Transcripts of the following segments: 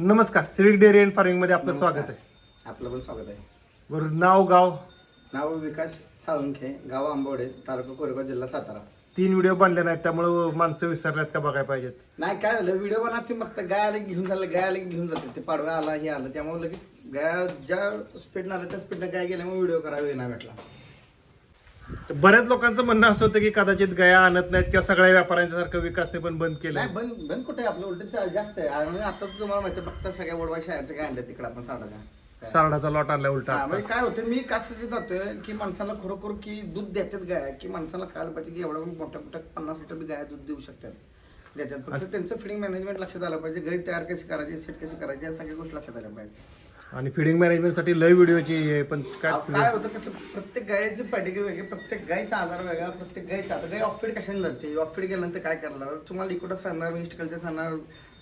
नमस्कार civic dairy and फार्मिंगमध्ये आपलं स्वागत आहे. आपलं पण स्वागत आहे. बरं नाव गाव? नाव विकास साळुंखे गाव आंबवडे तालुका कोरेगाव जिल्हा सातारा. तीन व्हिडिओ बनले नाहीत त्यामुळं माणसं विसरल्यात का बघायला पाहिजेत? नाही काय झालं? व्हिडिओ बनत तुम्ही बघता गाय आले की घेऊन झालं गाय आले की घेऊन जाते. ते पाडवा आला हे आलं त्यामुळे लगेच गाय ज्या स्पीडनं आलं त्या स्पीडनं गाय गेल्यामुळे व्हिडिओ करावा नाही भेटला. तर बऱ्याच लोकांचं म्हणणं असं होतं की कदाचित गया आणत नाहीत किंवा सगळ्या व्यापाऱ्यांच्या सारखं विकासने पण बंद केलंय. नाही बंद बंद कुठे? आपलं उलट जास्त आहे. आणि आता तुम्हाला माहिती बघता सगळ्या वडवा शाळेचं काय आणलं तिकडे आपण साडाचा सारडाचा लॉट आणला उलटा हा, म्हणजे काय होतं मी कासाठी जातोय की माणसाला खरोखर की दूध देतात गाय की माणसाला कळायला पाहिजे की एवढा मोठ्या मोठ्या पन्नास लिटर बी गाय दूध देऊ शकतात. देतात. फक्त त्यांचं फिडिंग मॅनेजमेंट लक्षात आलं पाहिजे. गाय तयार कशी करायची सेट कशी करायची या सगळ्या गोष्टी लक्षात आल्या पाहिजे. आणि फिडिंग मॅनेजमेंटसाठी लय व्हिडिओची आहे पण काय अहो, काय होतं कसं प्रत्येक गायची पॅटेगरी वेगळी प्रत्येक गायचा आधार वेगळा प्रत्येक गायचा आता गाय ऑफफीड कशाने जाते ऑफफीड गेल्यानंतर काय करणार? तुम्हाला इकडं सांगणार मिस्ट कल्चर सांगणार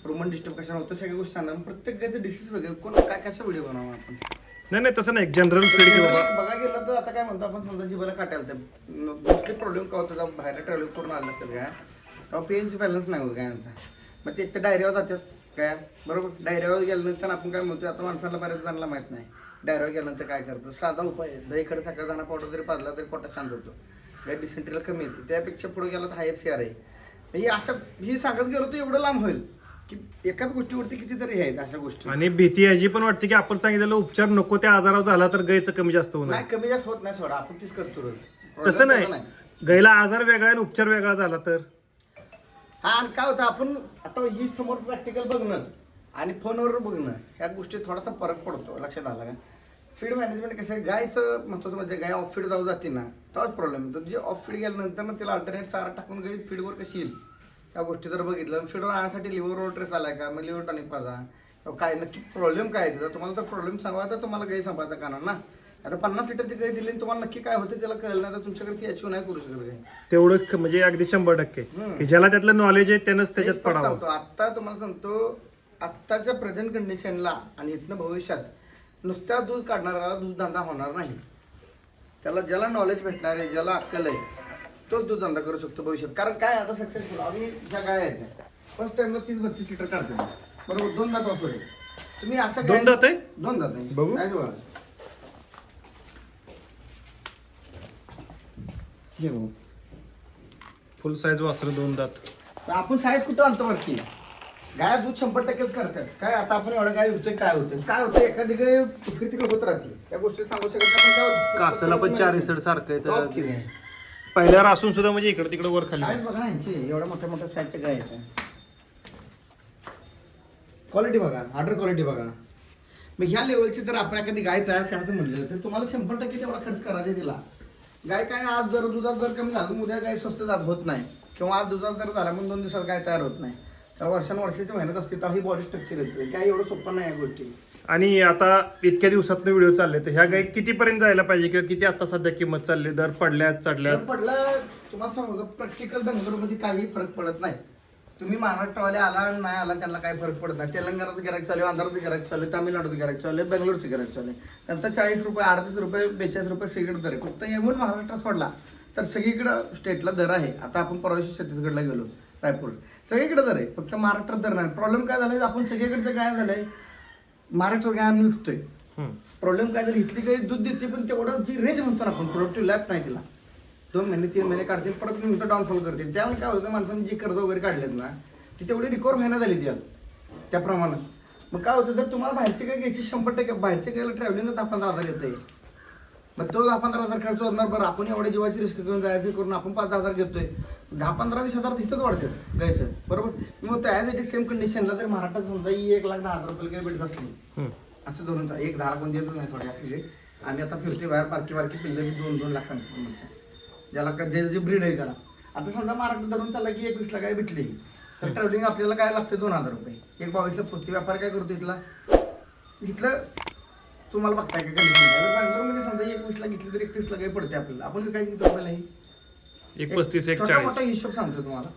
रुमन डिस्टर्ब कशाने होतं सगळ्या गोष्टी सांगणार. प्रत्येक गायचं डिसीज वेगळे. कोण काय कशा व्हिडिओ बनवा आपण? नाही नाही तसं नाही. जनरल फीड की बाबा. बघा गेलं तर आता काय म्हणतो आपण समजा जिभेला काटायला मोस्टली प्रॉब्लेम काय होतो? जेव्हा बाहेर ट्रॅव्हलिंग करून आलं असतात काय तेव्हा पेनची बॅलन्स नाही होत गायांचा. मग ते एकतर डायरियावर जातात. काय? बरोबर? डायरियावर गेल्यानंतर आपण काय म्हणतो आता माणसाला बऱ्याच जणांना माहीत नाही. डायरियावर गेल्यानंतर काय करतो? साधा उपाय आहे. दहीकडे सकाळ दाना पावडर जरी पाजला तरी पोटात शांत होतो. गाय डिसेंट्रीला कमी येते. त्यापेक्षा पुढे गेला तर हाय सी आर आहे. ही असं ही सांगत गेलो तर एवढं लांब होईल की एकाच गोष्टीवरती कितीतरी आहेत अशा गोष्टी. आणि भीती याची पण वाटते की आपण सांगितलेलं उपचार नको त्या आजारावर झाला तर गायचं कमी जास्त होणार. नाही कमी जास्त होत नाही सोडा. आपण तीच करतो रोज. तसं नाही. गायला आजार वेगळा आणि उपचार वेगळा झाला तर? हा आणि काय होतं आपण आता ही समोर प्रॅक्टिकल बघणं आणि फोनवर बघणं ह्या गोष्टी थोडासा फरक पडतो लक्षात आला का? फीड मॅनेजमेंट कसं आहे गायचं महत्वाचं म्हणजे गाय ऑफ फीड जाऊ जाते ना तोच प्रॉब्लेम येतो. जे ऑफ फीड गेल्यानंतर ना तिला अल्टरनेट चारा टाकून गेली फीडवर कशी येईल? त्या गोष्टी जर बघितलं फीडवर आणण्यासाठी लिव्हरवर ट्रेस आलाय का? मग लिव्हर टॉनिक पाजा. किंवा काय नक्की प्रॉब्लेम काय आहे? त्याचा तुम्हाला तर प्रॉब्लेम सांगा तर तुम्हाला गाई सांभाळता का ना. आता पन्नास लिटरची गाई दिली आणि तुम्हाला नक्की काय होतं त्याला कळलं नाही तर तुमच्याकडे ती अचीव नाही करू शकत तेवढं क- म्हणजे अगदी शंभर टक्के. हम्म. की ज्याला त्यातलं नॉलेज आहे त्यानंच त्याच्यात तेच पण पडावं. सांगतो. आता तुम्हाला सांगतो आत्ताच्या प्रेझेंट कंडिशनला आणि इथनं भविष्यात नुसत्या दूध काढणाऱ्याला दूध धंदा होणार नाही. त्याला ज्याला नॉलेज भेटणार आहे ज्याला अक्कल आहे तोच दूध धंदा करू शकतो भविष्यात. कारण काय आता सक्सेसफुल आम्ही ज्या गाय आहेत फर्स्ट टाइमला तीस बत्तीस लिटर काढतो बरोबर? दोन दात वासरू आहे तुम्ही असं दोन दात आहे? दोन दात आहे. बघू. Size बघा. बघू. फुल साईज वासरं दोन दात. पण आपण साईज कुठं आणतो वरती? गाय दूध शंभर टक्केच करतात. काय आता आपण एवढं गाय होतोय काय होतं काय होतं एखादी गाय तिकडे तिकडे होत राहते. त्या गोष्टी सांगू शकत नाही, काय होतं? कासाला पण चार इसड सारखं आहे. गाय. पहिल्यावर असून सुद्धा म्हणजे इकडे तिकडे वर खाली साईज बघा ना यांची. एवढ्या मोठ्या मोठ्या साईजच्या गाय आहेत. क्वालिटी बघा. ऑर्डर क्वालिटी बघा. मग ह्या लेवलची जर आपण एखादी गाय तयार करायचं म्हणलं तर तुम्हाला शंभर टक्के तेवढा खर्च करायचा आहे तिला. गाय काय आज जर दुधात जर कमी झालं उद्या गाय स्वस्त जात होत नाही. किंवा आज दुधात जर झाला मग दोन दिवसात गाय तयार होत नाही. तर वर्षानुवर्षाची मेहनत असते तेव्हा ही बॉडी स्ट्रक्चर येते. काय एवढं सोपं नाही या गोष्टी. आणि आता इतक्या दिवसात व्हिडिओ चालले तर ह्या गाई कितीपर्यंत जायला पाहिजे? किंवा किती आता सध्या किंमत चालली? दर पडल्यात जर चढल्यात पडलं तुम्हाला सांगू प्रॅक्टिकल बेंगलोरमध्ये काही फरक पडत नाही. तुम्ही महाराष्ट्रवाले आला आणि नाही आला त्यांना काही फरक पडत नाही. तेलंगणाचं गिरायक चालू आहे आंध्राचं गिरायक चालू आहे तामिळनाडूचं गिरायक चालू आहे बेंगलोरचं गिरायक चालू आहे. त्यांचा चाळीस रुपये अडतीस रुपये बेचाळीस रुपये सगळीकडे दर आहे. फक्त येऊन महाराष्ट्रात सोडला तर सगळीकडं स्टेटला दर आहे. आता आपण परवाशी छत्तीसगडला गेलो रायपूर. सगळीकडे दर आहे. फक्त महाराष्ट्रात दर नाही. प्रॉब्लेम काय झालाय? आपण सगळीकडचं काय झालंय? महाराष्ट्रात काय आम्ही विकतोय. प्रॉब्लेम काय झाली? इथली काही दूध देते पण तेवढं जी रेंज म्हणतो ना आपण प्रोडक्टिव्ह लॅब नाही तिला. दोन महिने तीन महिने काढतील परत मी डाऊनफॉल करतील. त्यामुळे काय होतं माणसांनी जी कर्ज वगैरे काढलेत ना ती तेवढी रिकवर व्हायला झाली ती त्या प्रमाणात मग काय होतं जर तुम्हाला बाहेरचे काही घ्यायची शंभर टक्के बाहेरचे गेलं ट्रॅव्हलिंग दहा पंधरा हजार येते मग तो दहा पंधरा हजार खर्च होणार बरं आपण एवढ्या जीवाची रिस्क घेऊन जायचं करून आपण पाच दहा हजार घेतोय. दहा पंधरा वीस हजार तिथंच वाढतात गायचं बरोबर? मग ॲज इट इज सेम कंडिशनला जर महाराष्ट्रात समजा ही एक लाख दहा हजार रुपये काही भेटत असली. असं धरून. एक दहा कोण देतो नाही सॉरी असले आम्ही आता फिरतोय बाहेर बारकी बारकी पिल्ले दोन दोन लाख सांगतो समस्या ज्याला का जे जे ब्रीड आहे त्याला. आता समजा महाराष्ट्र धरून त्याला की एकवीस लाख काय भेटली. तर ट्रॅव्हलिंग आपल्याला काय लागतं? दोन हजार रुपये. एक बावीसला पुस्ती व्यापार काय करतो इथला? इथलं तुम्हाला बघताय का कंडिशन बँगलोरमध्ये समजा एकवीसला घेतली तर एकतीसला काही पडते आपल्याला. आपण किती रुपयाला ही? एक पस्तीस एक छोटा मोठा चाळीस हिशोब सांगतो तुम्हाला.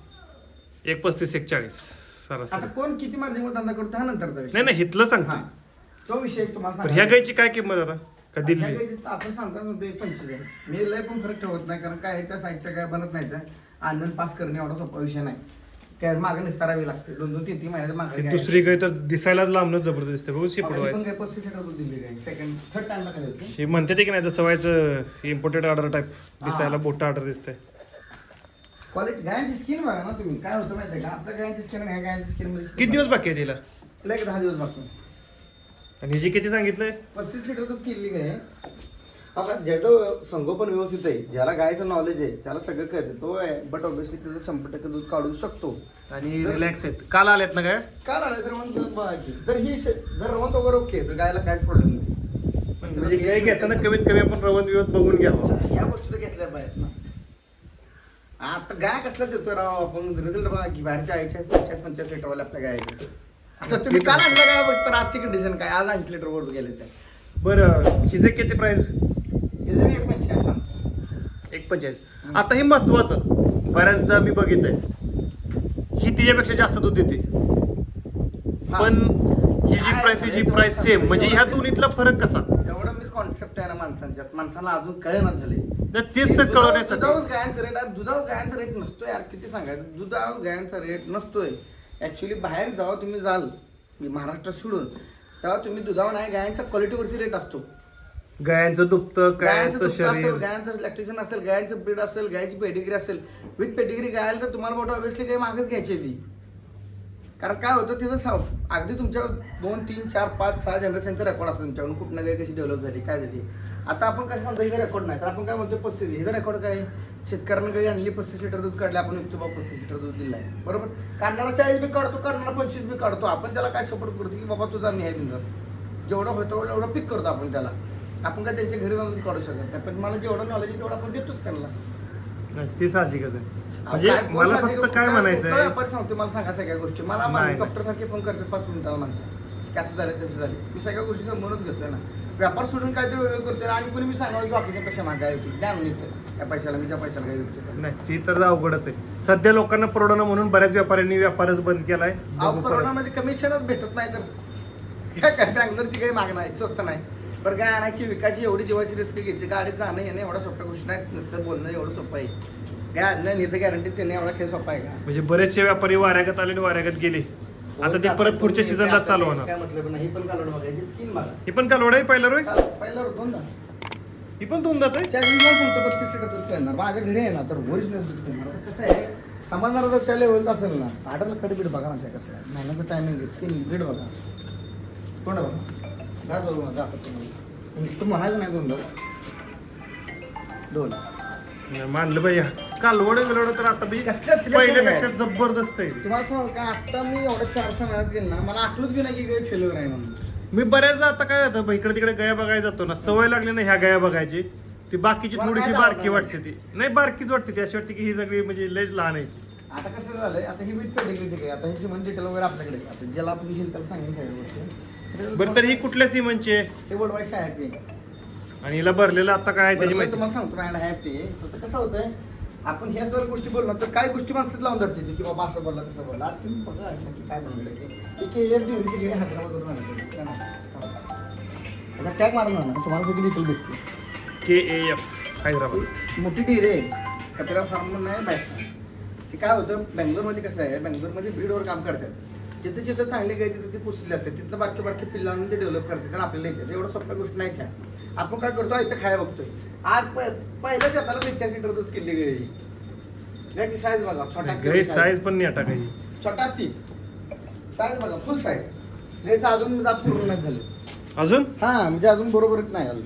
एक पस्तीस एक चाळीस. आता कोण किती मार्जिनवर धंदा करतो हा विषय. नाही नाही हिथलं हा. सांगतो तो विषय एक तुम्हाला ह्या. गायची काय किंमत आता? का तर आपण सांगता म्हणतो एक पंचेचाळीस मी लय पण फरक ठेवत नाही कारण काय त्या साईजच्या काय बनत नाही त्या आनंद पास करणे एवढा सोपा विषय नाही. काय मागं निस्तारावी लागते दोन दोन तीन तीन महिन्यात मागणी दुसरी गाय तर दिसायलाच लांबनच जबरदस्त दिसते बघू शिपड काय पस्तीस लिटर दूध दिली काय सेकंड थर्ड टाइमला होती. हे म्हणते ते की नाही जसं व्हायचं इम्पोर्टेड ऑर्डर टाईप दिसायला मोठा ऑर्डर दिसतंय. क्वालिटी गायांची स्किन बघा ना तुम्ही. काय होतं माहिती का? आपल्या गायांची स्किन ह्या गायांची स्किन किती दिवस बाकी आहे तिला? एक दहा दिवस बाकी आणि हिची किती सांगितलंय? पस्तीस लिटर दूध किल्ली गाय आता ज्याचं संगोपन व्यवस्थित आहे ज्याला गायचं नॉलेज आहे त्याला सगळं कळतं. तो आहे बट ऑब्विसली त्याचं शंभर टक्के दूध काढू शकतो. आणि रिलॅक्स आहेत. काल आल्यात ना काय? काल आलं तर मग जर ही श- जर रवंत वगैरे ओके तर गायला काहीच प्रॉब्लेम नाही. पण म्हणजे गाय घेताना कमीत कमी आपण रवत विवत बघून घ्यावं. या गोष्टी तर घेतल्या पाहिजेत ना. आता गाय कसला देतोय राव आपण? रिझल्ट बघा की बाहेरच्या आईच्या पंचायत पंचायत लिटरवाले आपल्या गाय आहेत. आता तुम्ही काल आणलं काय बघ तर आजची कंडिशन काय? आज ऐंशी लिटर वर गेले त्या बरं हिचे किती प्राइस मी एक पंचायत सांगतो. एक पंचेचाळीस. आता हे महत्वाचं. बऱ्याचदा मी बघितलंय. ही तिच्यापेक्षा जास्त दूध देते. पण ही जी प्राइस तिची आहे, प्राइस सेम. म्हणजे ह्या दोन्हीतला फरक कसा? एवढं मिस कॉन्सेप्ट आहे ना माणसांच्यात. माणसाला अजून कळणार झाले तर तेच तर कळवण्यासाठी. दुधावर गायांचा रेट दुधावर गायांचा रेट नसतोय यार. किती सांगायचं? दुधावर गायांचा रेट नसतोय. ऍक्च्युली बाहेर जेव्हा तुम्ही जाल मी महाराष्ट्र सोडून तेव्हा तुम्ही दुधावर नाही गायांच्या क्वालिटीवरती रेट असतो. गायांचं दुभतं गायांचं गायांचं दुग्ध असेल शरीर. गायांचं लॅक्टेशन असेल गायांचं ब्रीड असेल गायची पेडिग्री असेल. विथ पेडिग्री गायला तर तुम्हाला मोठं ऑब्विसली काही मागच घ्यायची आहे ती कारण काय होतं तिथं साव अगदी तुमच्या दोन तीन चार पाच सहा जनरेशनचा रेकॉर्ड असतो तुमच्याकडून. कुठनं गाय कशी डेव्हलप झाली काय झाली. आता आपण कसं सांगतो हिचा रेकॉर्ड नाही तर आपण काय म्हणतो पस्तीस हिचा रेकॉर्ड काय आहे? शेतकऱ्यानं गाई आणली पस्तीस लिटर दूध काढले आपण विकतो बाबा पस्तीस लिटर दूध दिलाय. बरोबर? काढणारा चाळीस बी काढतो काढणारा पंचवीस बी काढतो. आपण त्याला काय सपोर्ट करतो की बाबा तुझा मी आहे बिंदर. जेवढं होतं तेवढं एवढं पिक करतो आपण त्याला. आपण काय त्यांच्या घरी जाऊन काढू शकत नाही. पण मला जेवढं नॉलेज आहे तेवढं आपण देतोच त्यांना. ती साहजिकच आहे. म्हणजे काय- मला फक्त काय म्हणायचं आहे सांगतो मला सांगा सगळ्या गोष्टी. मला डॉक्टर सारखे फोन करतात पाच मिनिटाला माणसं. की असं झालं तसं झालं. मी सगळ्या गोष्टी समोरच घेतोय ना. व्यापार सोडून काहीतरी वेगळं करतोय आणि कोणी मी सांगावं की बाकीच्या पैसा मागाय होती द्या म्हणजे त्या पैशाला मी त्या पैशाला काय विकतो नाही ती तर अवघडच आहे. सध्या लोकांना परवडणं म्हणून बऱ्याच व्यापाऱ्यांनी व्यापारच बंद केलाय. अहो परत. परवानामध्ये कमिशनच भेटत नाही तर. काय काय बँगलोरची काही मागणं आहे स्वस्त नाही. बरं काय आणायची विकायची एवढी जीवाची रिस्क घ्यायची गाडीत जाणं येणं एवढ्या सोप्या गोष्टी नाहीत नुसतं बोलणं एवढं सोपं आहे. काय आणलं नाही तर गॅरंटी त्यांनी एवढा खेळ सोपा आहे का? म्हणजे बरेचसे व्यापारी वाऱ्यागत आले आणि वाऱ्यागत गेले. आता ते परत पुढच्या सीझनला चालू होणार. काय नाही ही पण कालवड बघायची ही पण कालवड आहे पहिला रोय पहिला दोनदा. ही पण दोन जात आहे चाळीसला सांगतो बत्तीस लिटर दूध येणार माझ्या घरी आहे ना तर ओरिजिनल दूध येणार आता कसं आहे जर त्या लेवलचं असेल ना ऑर्डरला कडे बीड बघा ना त्या कसं आहे. महिन्याचं टायमिंग आहे स्किन बीड बघा. कोण बघा? दाद बघू माझा दाखवतो तुम्हाला म्हणायचं नाही दोन दोन. मानलं पाहिजे कालवड बिलवड तर आता बी कसल्या पहिल्यापेक्षा आहे? जबरदस्त आहे. तुम्हाला सांगू का? आता मी एवढ्या चार सहा महिन्यात गेलो ना मला आठवत बी नाही की काही फेल्युअर आहे म्हणून. मी बऱ्याचदा आता काय होतं इकडे तिकडे गया बघायला जातो ना सवय लागली ना ह्या गया बघायची. ती बाकीची मला थोडीशी काय बारकी वाटते ती. नाही बारकीच वाटते ती अशी वाटते की ही सगळी म्हणजे लयच लहान आहे. आता कसं झालंय आता ही विथ पेडिग्रीची काही आता ही सिमन डिटेल वगैरे आपल्याकडे आहे. आता ज्याला आपण घेईल त्याला सांगेन सगळ्या गोष्टी बरं तर ही कुठल्या सिमनची आहे? हे बोलवाय शाळेची आणि हिला भरलेलं आता काय आहे त्याची माहिती. तुम्हाला सांगतो मॅडम आहे ते. तर कसं होतंय आपण ह्या जर गोष्टी बोललो तर काय गोष्टी माणसात लावून धरते की बाबा असं बोलला तसं बोलला. आता तुम्ही बघा नक्की काय बनवलं ते. के एफ डी ची हैदराबादवरून आणली. आता टॅग मारून आणा तुम्हाला सगळी डिटेल भेटते के ए एफ हैदराबाद. मोठी डेअरी आहे. कपिला फार्म म्हणून आहे बायचा ते काय होतं बँगलोरमध्ये कसं आहे बँगलोरमध्ये ब्रीडवर काम करतात. जिथे जिथे चांगली गाय तिथे ते पुसलेले असतात. तिथं बारके बारके पिल्ला आणून ते डेव्हलप करतात आणि आपल्याला येतात. एवढं सोप्या गोष्ट नाही त्या. आपण काय करतो इथं खाया बघतोय. आज प- पहिलं जाताना बेचाळीस लिटर दूध किल्ली गायची गायची साईज बघा छोटा साईज पण नाही आता काही. छोटा ती साईज बघा फुल साईज गायचं अजून जात पूर्ण नाही झालं. अजून? हा म्हणजे अजून बरोबरच नाही आलं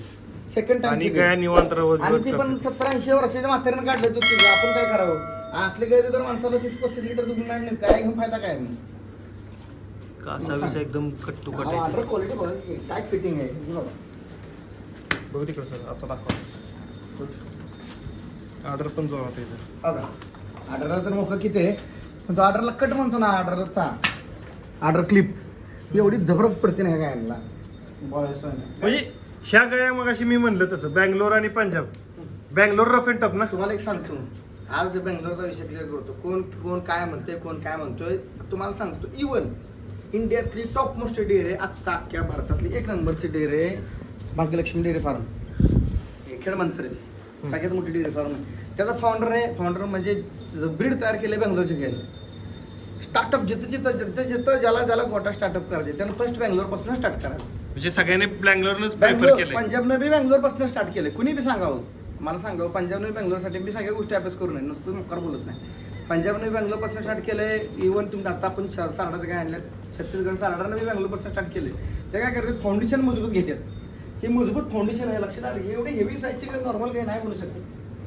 सेकंड आणि टाइम गया आणि ती पण. सत्तर ऐंशी वर्षाच्या म्हाताऱ्यानं काढलं दूध तिचं. आपण काय करावं? असले गायचं तर माणसाला तीस पस्तीस लिटर दूध नाही नाही. काय घेऊन फायदा काय मग? कासा विसा एकदम कट्टू कट ऑर्डर क्वालिटी बघा काय फिटिंग आहे. बघा. बघू तिकडे सर आता दाखवा. ऑर्डर पण जो आता इथं. बघा ऑर्डरला तर मोठं किती आहे पण जो ऑर्डरला कट म्हणतो ना ऑर्डरचा ऑर्डर क्लिप एवढी जबरदस्त पडते ना ह्या नाही. म्हणजे ह्या गया मग अशी मी म्हणलं तसं बँगलोर आणि Punjab. Bangalore rough and tough ना? तुम्हाला एक सांगतो. आज बेंगलोरचा विषय क्लिअर करतो कोण कोण काय म्हणतोय कोण काय म्हणतोय तुम्हाला सांगतो इवन इंडियातली टॉप मोस्ट डेअरी आहे आत्ता अख्ख्या भारतातली एक नंबरची डेअरी आहे. Bhagyalakshmi dairy farm. हे खेड माणसरीची सगळ्यात मोठी डेअरी फार्म आहे. त्याचा फाउंडर आहे फाउंडर म्हणजे ब्रीड तयार केले बेंगलोरचे गेले स्टार्टअप जिथं जिथं जिथं जिथं ज्याला ज्याला मोठा स्टार्टअप करायचे त्यानं फर्स्ट बँगलोरपासून स्टार्ट करायचं. म्हणजे सगळ्यांनी बँगलोरनच बँगलोर पंजाबनं बी बँगलोरपासून स्टार्ट केलं कुणी बी सांगावं? मला सांगावं पंजाबनं बँगलोरसाठी मी सगळ्या गोष्टी अभ्यास करू नये. नुसतं मुखार बोलत नाही. पंजाबनं बँगलोरपासून स्टार्ट केलंय. इव्हन तुम्ही आता आपण सारडाचं काय आणलं छत्तीसगड सारडानं बी बँगलोरपासून स्टार्ट केले ते काय करतात? फाउंडेशन मजबूत घेतात. हे मजबूत फाउंडेशन आहे लक्षात आलं. एवढे हेवी साईजचे काय नॉर्मल काही नाही म्हणू शकत.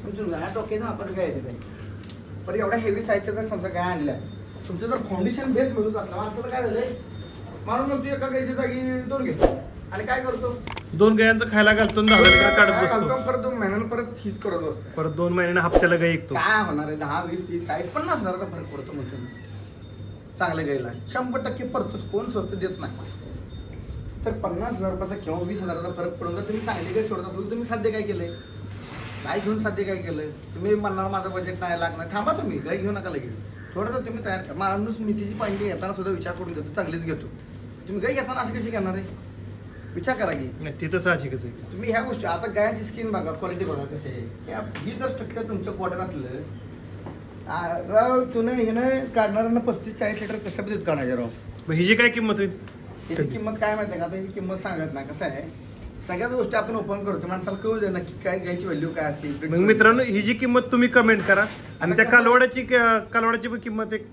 तुमचं ह्या डोक्याचं आपण काय येते पण एवढ्या हेवी साईजच्या जर समजा काय आणल्या तुमचं जर फाउंडेशन बेस मजबूत असलं माणसाला काय झालंय? माणूस मग तू एका गायच्या जागी दोन घेतो आणि काय करतो? दोन गायांचं खायला घालतो परत दोन महिन्यानं परत हीच करत परत दोन महिन्याने हप्त्याला गाय ऐकतो काय होणार आहे? दहा वीस तीस चाळीस पन्नास हजाराचा फरक पडतो म्हणतो मी. चांगल्या गायला. शंभर टक्के पडतो कोण स्वस्त देत नाही. तर पन्नास हजार रुपयाचा किंवा वीस हजाराचा फरक पडून जर तुम्ही चांगली गाय सोडत असाल तुम्ही साध्य काय केलंय? गाय घेऊन साध्य काय केलंय? तुम्ही म्हणणार माझं बजेट नाही लागणार. थांबा तुम्ही गाय घेऊ नका लगेच. थोडंसं तुम्ही तयार माणूस मेथीची पांडी घेताना सुद्धा विचार करून घेतो चांगलीच घेतो. तुम्ही गाय घेताना अशी कशी घेणार आहे? विचार करा की. नाही ते तर साहजिकच आहे? तुम्ही ह्या गोष्टी आता गायची स्किन बघा क्वालिटी बघा कशी आहे. ही जर स्ट्रक्चर तुमच्या पोटात असलं राव तुने हिनं काढणाऱ्यांना पस्तीस चाळीस लिटर कसं पद्धतीत काढायचं राव? मग हिची काय किंमत होईल त्याची किंमत काय माहिती का? आता ही किंमत सांगत ना कसं आहे? सगळ्याच गोष्टी आपण ओपन करतो. माणसाला कळू दे नक्की काय घ्यायची व्हॅल्यू काय असते. मग मित्रांनो ही जी किंमत तुम्ही कमेंट करा. आणि त्या कालवडाची कालवडाची पण किंमत एक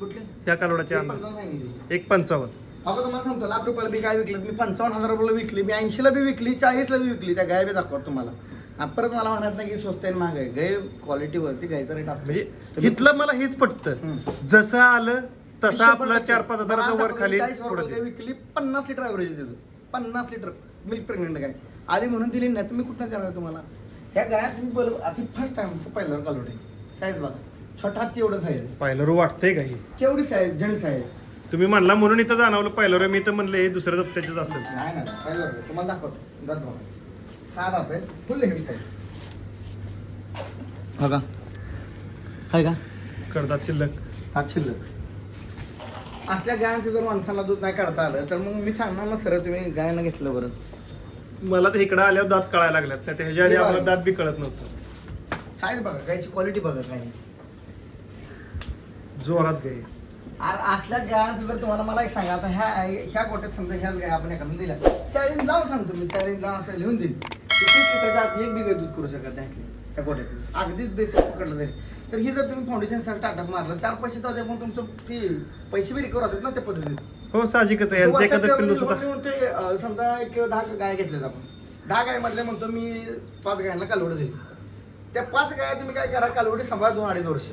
कुठली? त्या कालवडाची एक पंचावन्न सांगितली. एक पंचावन्न. अगं तुम्हाला सांगतो लाख रुपयाला मी काय विकलं? मी पंचावन्न हजार रुपयाला विकली मी ऐंशीला बी विकली चाळीसला बी विकली. त्या गाय बी दाखवत तुम्हाला. आणि परत मला म्हणत नाही की स्वस्त आहे आणि महाग आहे. गाय क्वालिटीवरती गायचा रेट असतो. म्हणजे इथलं मला हेच पटतं. हम्म. जसं आलं तसं आपलं. चार पाच हजाराचं वर खाली पुढं विकली पन्नास लिटर ॲव्हरेज त्याचं. पन्नास लिटर मिल्क प्रेग्नेंट गाय आधी म्हणून दिली नाही तुम्ही कुठं देणार तुम्हाला? ह्या गाया तुम्ही बोल आधी फर्स्ट टाइम पहिल्यावर कालवडे साईज बघा. छोटा हत्ती एवढं साईज पाहिलं वाटतंय का हे? केवढी साईज जण साईज तुम्ही म्हणला म्हणून इथं जाणवलं पहिलं मी तर म्हणलं हे दुसऱ्या दप्त्याचेच असेल. नाही ना पहिल्यावर तुम्हाला दाखवतो. दात बघा. सहा दात आहे फुल हेवी साईज बघा. आहे का? करतात शिल्लक. हात शिल्लक. असल्या गायांचं जर माणसाला दूध नाही काढता आलं तर मग मी सांगणार ना सर तुम्ही गायनं घेतलं बरं. मला तर इकडं आल्यावर दात कळायला लागल्यात त्या ह्याच्या आधी आम्हाला दात बी कळत नव्हतं. साईज बघा गायची क्वालिटी बघा काय. जोरात गाय. आ- असल्या गायांचं जर तुम्हाला मला एक सांगा आता ह्या ह्या गोट्यात समजा ह्याच गाय आपण एखाद्या दिल्या चॅलेंज लावून सांगतो मी चॅलेंज लावून असं लिहून देईन. तीस लिटरच्या आत एक बी गाय दूध करू शकत नाही ह्यातली, ह्या गोट्यातली अगदीच बेसिक पकडलं जाईल तर ही जर तुम्ही फाउंडेशन स्टार्टअप मारलं चार पैसे तर पण तुमचं ते पैसे बी रिकवर होतात ना त्या पद्धतीत. हो साहजिकच आहे. यांचं एखादं पिल्लू वर्षात सुद्धा. मी म्हणतोय, अं, समजा एक दहा गाय घेतल्यात आपण. दहा गाय मधले म्हणतो मी पाच गायांना कालवड दिली त्या पाच गाया तुम्ही काय करा कालवडी सांभाळा दोन अडीच वर्ष.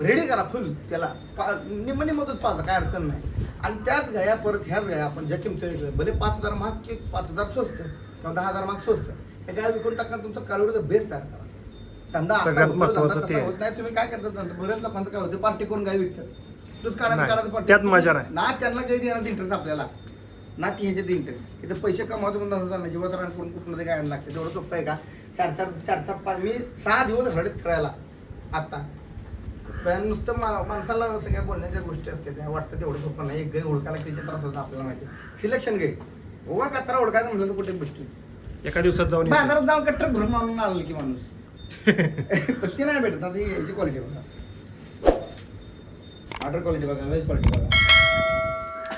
रेडी करा फुल त्याला. पा- निम्म निम्म दूध पाच काय अडचण नाही. आणि त्याच गाया परत ह्याच गाया आपण ज्या किमतीवर भले पाच हजार महाग की पाच हजार स्वस्त किंवा दहा हजार महाग स्वस्त. गाया विकून टाका तुमचा कालवडीचा बेस तयार करा. धंदा असा सगळ्यात होतो, महत्त्वाचं धंदा ते तसा आहे. होत नाही तुम्ही काय करता धंदा? बऱ्याच लोकांचं काय होतं पार्टी करून गाय विकतात. दूध काढायचं नाही, काढायचं party. त्यात मजा नाही. ना त्यांना काही देणार इंटरेस्ट आपल्याला. ना ती ह्याच्यात इंटरेस्ट इथं पैसे कमावतो पण धंदा चालला जीवाचं रान करून कुठलं ते काय लागते. तेवढं सोपं आहे का? चार चार चार चार पाच मी सहा दिवस हळद फिरायला आता. पण नुसतं मा माणसाला सगळ्या बोलण्याच्या गोष्टी असतात त्या वाटतं तेवढं सोपं नाही. एक गाय ओळखायला किती त्रास होता आपल्याला माहिती सिलेक्शन घे उगा कचरा ओळखायचं म्हटलं तर कुठे भेटतो एका दिवसात जाऊन येते. बाजारात जाऊन कट्टर भरून आणून आलं की माणूस. पण ती नाही भेटत आता ही याची क्वालिटी बघा. ऑर्डर क्वालिटी बघा वेज क्वालिटी बघा.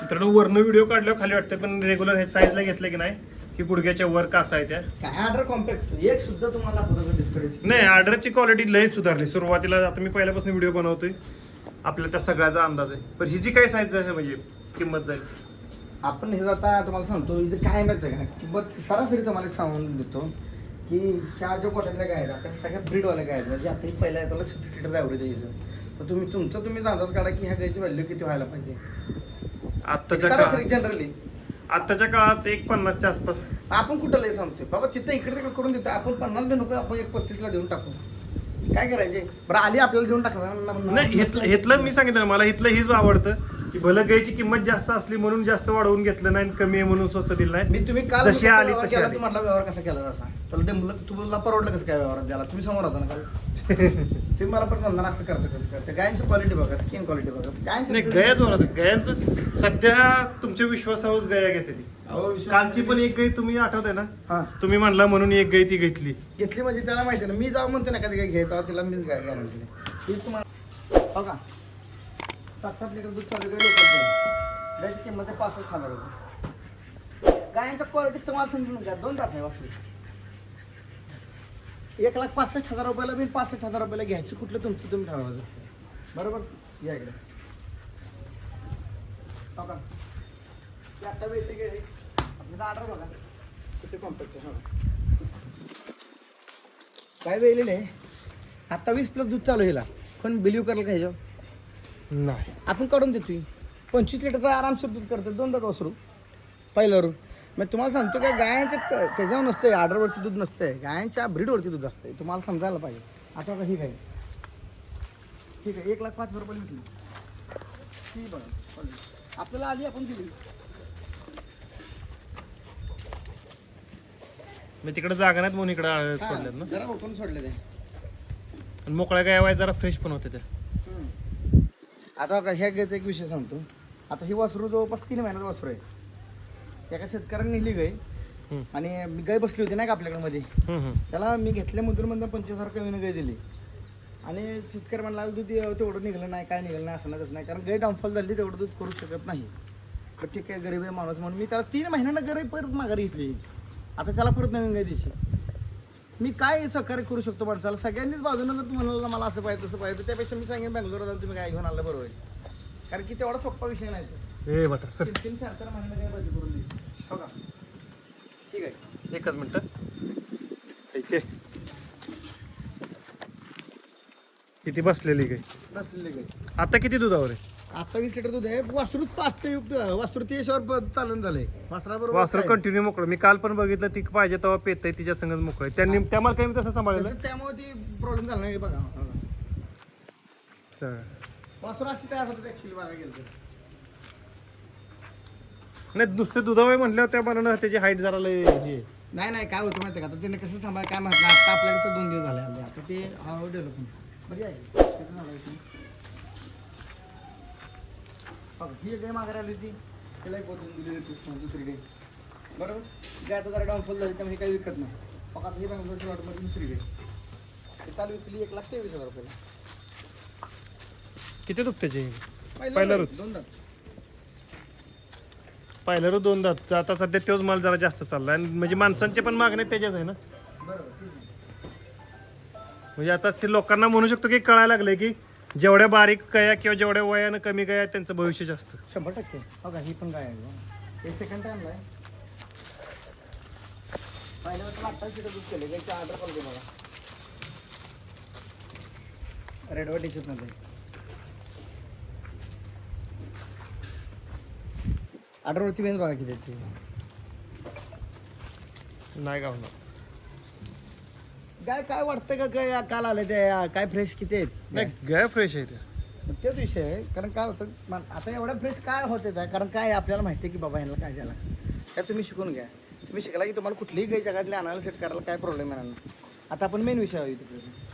मित्रांनो वरनं व्हिडिओ काढल्यावर खाली वाटतं पण रेग्युलर हे साईजला घेतलं की नाही की गुडघ्याच्या वर कासा आहे त्या. काय ऑर्डर कॉम्पॅक्ट एक सुद्धा तुम्हाला दाखवतो डिस्कडेची नाही ऑर्डरची क्वालिटी लय सुधारली. सुरुवातीला आता मी पहिल्यापासून व्हिडिओ बनवतोय. आपल्याला त्या सगळ्याचा अंदाज आहे. पण हिची काय साईज आहे म्हणजे किंमत जाईल. आपण हे आता तुम्हाला सांगतो हिचं काय माहिती आहे का? किंमत सरासरी तुम्हाला सांगून देतो की ह्या ज्या कोट्यातल्या गाय आहेत आपल्या सगळ्या ब्रीडवाल्या गाय आहेत म्हणजे आता ही येताला छत्तीस लिटर ॲव्हरेज आहे तर तुम्ही तुमचं तुम्ही अंदाज काढा की ह्या गायची व्हॅल्यू किती व्हायला पाहिजे. आत्ताच्या सरासरी काळात जनरली आत्ताच्या काळात एक पन्नासच्या आसपास. आपण कुठं लय सांगतोय. बाबा तिथं इकडे तिकडे करून देतो आपण पन्नास बी नको आपण एक पस्तीसला देऊन टाकू. काय करायचे? बरं आली आपल्याला देऊन टाकणार. नाही हिथलं मी सांगितलं मला हिथलं हीच आवडतं. की भलं गायची किंमत जास्त असली म्हणून जास्त वाढवून घेतलं नाही आणि कमी आहे म्हणून स्वस्त दिलं नाही. मी तुम्ही काल जशी आली तशी आली. म्हटला व्यवहार कसा केला असा ते मुलं तुला परवडलं कसं काय व्यवहार द्यायला तुम्ही समोर होता ना काल? तुम्ही मला पण म्हणणार असं करतं कसं करतं. गायची क्वालिटी बघा स्किन क्वालिटी बघा. नाही गायची गयाच मला गयांचं सध्या तुमच्या विश्वासावर गया घेते ती. कालची पण एक गाय तुम्ही आठवते ना? हा. तुम्ही म्हणला म्हणून एक गाय ती घेतली. घेतली म्हणजे त्याला माहिती आहे ना मी जाऊ म्हणतो ना कधी काही घेतो तिला मीच गाय गॅरंटी हीच तुम्हाला हो का सात सात लिटर दूध चालू काही लोकांचं त्याची किंमत आहे पासष्ट हजार रुपये गायांच्या क्वालिटी तुम्हाला समजून घ्या. दोन जात आहे वासरू. एक लाख पासष्ट हजार रुपयाला मी पासष्ट हजार रुपयाला घ्यायचं कुठलं तुमचं तुम्ही ठरवायचं बरोबर? या इकडे. हो का? ते आता वेळ गेले आपल्याला ऑर्डर बघा. कॉम्पॅक्ट हो काय वेळलेलं आहे? आता वीस प्लस दूध चालू हिला. पण बिलीव करायला काय ह्याच्यावर? नाही. आपण काढून देतोय. पंचवीस लिटरचा आरामशीर दूध करतो दोनदा वासरू पहिल्यावरून. मग तुम्हाला सांगतो काय गायांच्या त्याच्यावर नसतंय. आर्डरवरचं दूध नसतंय. गायांच्या ब्रीडवरती दूध असतंय. तुम्हाला समजायला पाहिजे. आता का ही गाय ठीक आहे एक लाख पाच हजार रुपये विकली ती बघा. आपल्याला आली आपण दिली. मी तिकडे जागा नाहीत म्हणून इकडे हा, सोडल्यात ना. जरा ओपन सोडले ते. आणि मोकळ्या गाय वाय जरा फ्रेश पण होते त्या. आता बघा ह्या गायचा एक विषय सांगतो. आता ही वासरू जवळपास तीन महिन्यात वासरू आहे. एका शेतकऱ्याने नेली गाय. आणि मी गाय बसली होती नाही का आपल्याकडे मध्ये. त्याला मी घेतल्या मुद्रेमधनं पंचवीस हजार कमीनं गाय दिली. आणि शेतकरी म्हणला दूध तेवढं निघलं नाही काय निघलं नाही असं नाही तसं नाही. कारण गाय डाऊनफॉल झाली तेवढं दूध करू शकत नाही. तर ठीक आहे गरीब आहे माणूस म्हणून मी त्याला तीन महिन्यानं गरीब परत माघारी घेतली. आता त्याला परत नवीन गाय द्यायची मी काय सहकार्य करू शकतो माणसाला सगळ्यांनीच बाजूनं जर तुम्हाला मला असं पाहिजे तसं पाहिजे त्यापेक्षा मी सांगेन बँगलोर जाऊन तुम्ही काय घेऊन आलं बरोबर आहे कारण की तेवढा सोप्पा विषय नाही. ए बटर सर. तीन तीन चार काय पाहिजे करून द्यायची हो का? ठीक आहे. एकच मिनिट. ठीक आहे. किती बसलेली गाय बसलेले गाय आता किती दुधावर आहे? आता वीस लिटर दूध आहे वासरूच पाच ते वासरू ते याच्यावर चालन झालंय वासराबरोबर वासर काय? कंटिन्यू मोकळं मी काल पण बघितलं ती पाहिजे तेव्हा पेत आहे तिच्या संगत मोकळं आहे. त्यांनी त्या मला काही तसं सांभाळलं तसं त्यामुळे ती प्रॉब्लेम झाला नाही बघा. तर. वासरू अशी तयार होतं ऍक्च्युली बघा गेलं तर. नाही नुसते दुधावर म्हटल्यावर त्या मनानं त्याची हाईट जरा लय हे आहे. नाही नाही काय होतं माहिती का आता त्याने कसं सांभाळ काय माहिती नाही. आता आपल्याकडे तर दोन दिवस झाले आले आता ते हळूहळू डेव्हलपमेंट बरी आहे ही गाय माघारी आली होती. तिला एक बदलून दिली होती दुसरी गाय. बरोबर? गाय आता जरा डाऊनफॉल झाली त्यामुळे काही विकत नाही. मग आता ही बँगलोरची वाटमध्ये दुसरी ती काल विकली एक लाख तेवीस हजार रुपयाला किती दुख त्याची पहिलं रोज. दोन दात. पहिल्या रोज दोन दात. आता सध्या तोच माल जरा जास्त चाललाय. आणि म्हणजे माणसांचे पण मागणे त्याच्याच आहे ना. बरोबर. म्हणजे आता लोकांना म्हणू शकतो की कळायला लागलंय की जेवढ्या बारीक गया किंवा जेवढ्या वयानं कमी गया त्यांचं भविष्य जास्त. शंभर टक्के. का ही पण काय आहे बघा. हे सेकंड टाइमला आहे. पहिल्या वेळेला दूध केले त्याची ऑर्डर करतो बघा रेड वाट टी मध्ये. ऑर्डरवरती बघा किती. नाही गावणार. काय काय वाटतं का काय काल आले ते काय फ्रेश किती आहेत? नाही गया फ्रेश आहे त्या. मग तेच विषय आहे. कारण काय होतं मा- आता एवढ्या फ्रेश काय होते त्या कारण काय आपल्याला माहिती आहे की बाबा ह्याला काय झाला. त्या तुम्ही शिकून घ्या. तुम्ही शिकला की तुम्हाला कुठलीही काही जगातली आणायला सेट करायला काय प्रॉब्लेम येणार नाही. आता आपण मेन विषय आहे तिकडे.